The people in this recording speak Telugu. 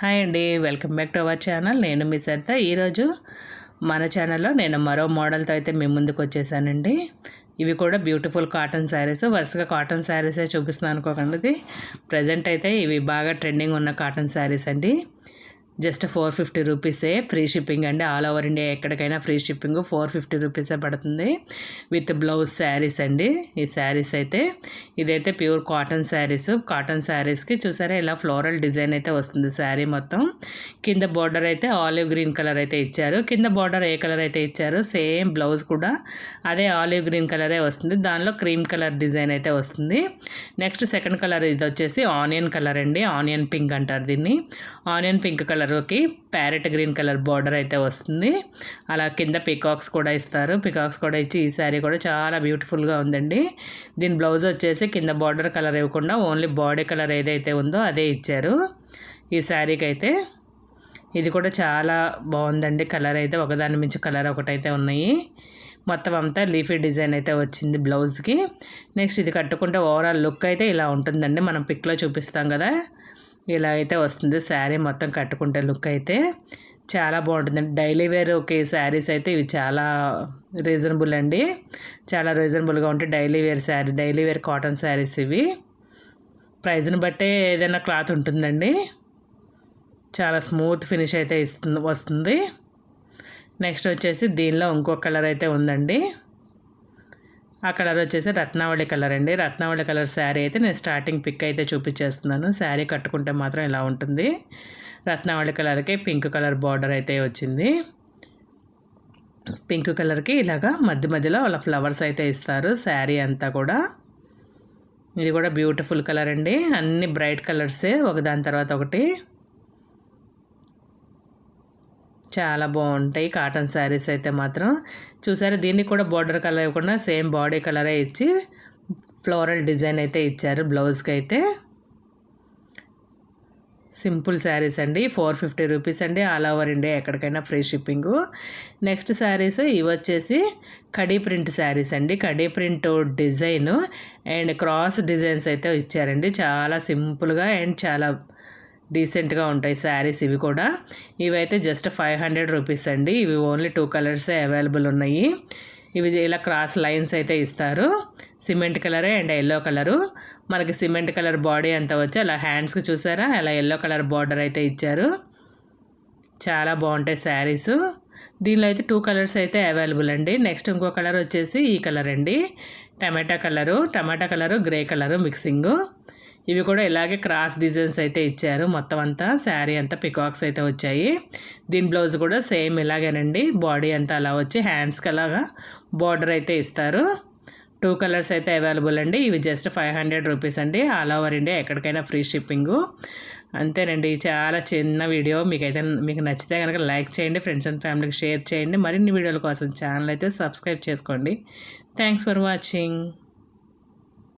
హాయ్ అండి welcome back to our channel. నేను మీ సరిత ఈరోజు మన ఛానల్లో నేను మరో మోడల్తో అయితే మీ ముందుకు వచ్చేసానండి. ఇవి కూడా బ్యూటిఫుల్ కాటన్ శారీస్. వరుసగా కాటన్ శారీసే చూపిస్తున్నాను అనుకోకండి ప్రజెంట్ అయితే ఇవి బాగా ట్రెండింగ్ ఉన్న కాటన్ శారీస్ అండి. జస్ట్ ఫోర్ ఫిఫ్టీ రూపీసే ఫ్రీ షిప్పింగ్ అండి. ఆల్ ఓవర్ ఇండియా ఎక్కడికైనా ఫ్రీ షిప్పింగ్ ఫోర్ ఫిఫ్టీ రూపీసే పడుతుంది. విత్ బ్లౌజ్ శారీస్ అండి. ఈ శారీస్ అయితే ఇదైతే ప్యూర్ కాటన్ శారీస్. కాటన్ శారీస్కి చూసారా ఇలా ఫ్లోరల్ డిజైన్ అయితే వస్తుంది శారీ మొత్తం. కింద బార్డర్ అయితే ఆలివ్ గ్రీన్ కలర్ అయితే ఇచ్చారు. కింద బార్డర్ ఏ కలర్ అయితే ఇచ్చారు సేమ్ బ్లౌజ్ కూడా అదే ఆలివ్ గ్రీన్ కలరే వస్తుంది. దానిలో క్రీమ్ కలర్ డిజైన్ అయితే వస్తుంది. నెక్స్ట్ సెకండ్ కలర్ ఇది వచ్చేసి ఆనియన్ కలర్ అండి. ఆనియన్ పింక్ అంటారు దీన్ని. ఆనియన్ పింక్ కలర్ కలర్కి ప్యారెట్ గ్రీన్ కలర్ బార్డర్ అయితే వస్తుంది. అలా కింద పికాక్స్ కూడా ఇస్తారు. పికాక్స్ కూడా ఇచ్చి ఈ శారీ కూడా చాలా బ్యూటిఫుల్గా ఉందండి. దీని బ్లౌజ్ వచ్చేసి కింద బార్డర్ కలర్ ఇవ్వకుండా ఓన్లీ బాడీ కలర్ ఏదైతే ఉందో అదే ఇచ్చారు. ఈ శారీకి అయితే ఇది కూడా చాలా బాగుందండి. కలర్ అయితే ఒకదాని మించి కలర్ ఒకటైతే ఉన్నాయి. మొత్తం అంతా లీఫీ డిజైన్ అయితే వచ్చింది బ్లౌజ్కి. నెక్స్ట్ ఇది కట్టుకుంటే ఓవరాల్ లుక్ అయితే ఇలా ఉంటుందండి. మనం పిక్లో చూపిస్తాం కదా. ఇలా అయితే వస్తుంది. శారీ మొత్తం కట్టుకుంటే లుక్ అయితే చాలా బాగుంటుందండి డైలీ వేర్ ఓకే శారీస్ అయితే ఇవి చాలా రీజనబుల్ అండి. చాలా రీజనబుల్గా ఉంటాయి. Daily wear saree daily wear cotton sarees ఇవి. ప్రైజ్ని బట్టే ఏదైనా క్లాత్ ఉంటుందండి. చాలా స్మూత్ ఫినిష్ అయితే ఇస్తుంది వస్తుంది. నెక్స్ట్ వచ్చేసి దీనిలో ఇంకో కలర్ అయితే ఉందండి. ఆ కలర్ వచ్చేసి రత్నావళి కలర్ అండి. రత్నావళి కలర్ శారీ అయితే నేను స్టార్టింగ్ పిక్ అయితే చూపించేస్తున్నాను. శారీ కట్టుకుంటే మాత్రం ఇలా ఉంటుంది. రత్నావళి కలర్కి పింక్ కలర్ బార్డర్ అయితే వచ్చింది. పింక్ కలర్కి ఇలాగా మధ్య మధ్యలో వాళ్ళ ఫ్లవర్స్ అయితే ఇస్తారు. శారీ అంతా కూడా. ఇది కూడా బ్యూటిఫుల్ కలర్ అండి. అన్ని బ్రైట్ కలర్సే. ఒకదాని తర్వాత ఒకటి. చాలా బాగుంటాయి. కాటన్ శారీస్ అయితే మాత్రం. చూసారా దీన్ని కూడా బార్డర్ కలర్ ఇవ్వకుండా సేమ్ బాడీ కలరే ఇచ్చి ఫ్లోరల్ డిజైన్ అయితే ఇచ్చారు బ్లౌజ్కి అయితే. సింపుల్ శారీస్ అండి. ఫోర్ ఫిఫ్టీ రూపీస్ అండి. ఆల్ ఓవర్ ఇండియా ఎక్కడికైనా ఫ్రీ షిప్పింగు. నెక్స్ట్ శారీస్ ఇవి వచ్చేసి కడీ ప్రింట్ శారీస్ అండి. Khadi print design and cross designs అయితే ఇచ్చారండి. చాలా సింపుల్గా అండ్ చాలా డీసెంట్గా ఉంటాయి శారీస్ ఇవి కూడా. ఇవైతే జస్ట్ ఫైవ్ హండ్రెడ్ రూపీస్ అండి. ఇవి ఓన్లీ టూ కలర్సే అవైలబుల్ ఉన్నాయి. ఇవి ఇలా క్రాస్ లైన్స్ అయితే ఇస్తారు. సిమెంట్ కలరే అండ్ ఎల్లో కలరు. మనకి సిమెంట్ కలర్ బాడీ అంతా వచ్చి అలా హ్యాండ్స్కి చూసారా? అలా ఎల్లో కలర్ బార్డర్ అయితే ఇచ్చారు. చాలా బాగుంటాయి శారీస్. దీనిలో అయితే టూ కలర్స్ అయితే అవైలబుల్ అండి. నెక్స్ట్ ఇంకో కలర్ వచ్చేసి ఈ కలర్ అండి. టమాటా కలరు. టమాటా కలరు గ్రే కలరు మిక్సింగు. ఇవి కూడా ఇలాగే క్రాస్ డిజైన్స్ అయితే ఇచ్చారు. మొత్తం అంతా శారీ అంతా పికాక్స్ అయితే వచ్చాయి. దీని బ్లౌజ్ కూడా సేమ్ ఇలాగేనండి. బాడీ అంతా అలా వచ్చి హ్యాండ్స్కి అలాగా బార్డర్ అయితే ఇస్తారు. టూ కలర్స్ అయితే అవైలబుల్ అండి. ఇవి జస్ట్ ఫైవ్ హండ్రెడ్ రూపీస్ అండి. ఆల్ ఓవర్ ఇండియా ఎక్కడికైనా ఫ్రీ షిప్పింగు. అంతేనండి. చాలా చిన్న వీడియో. మీకైతే మీకు నచ్చితే కనుక లైక్ చేయండి ఫ్రెండ్స్ అండ్ ఫ్యామిలీకి షేర్ చేయండి. మరిన్ని వీడియోల కోసం ఛానల్ అయితే సబ్స్క్రైబ్ చేసుకోండి. Thanks for watching.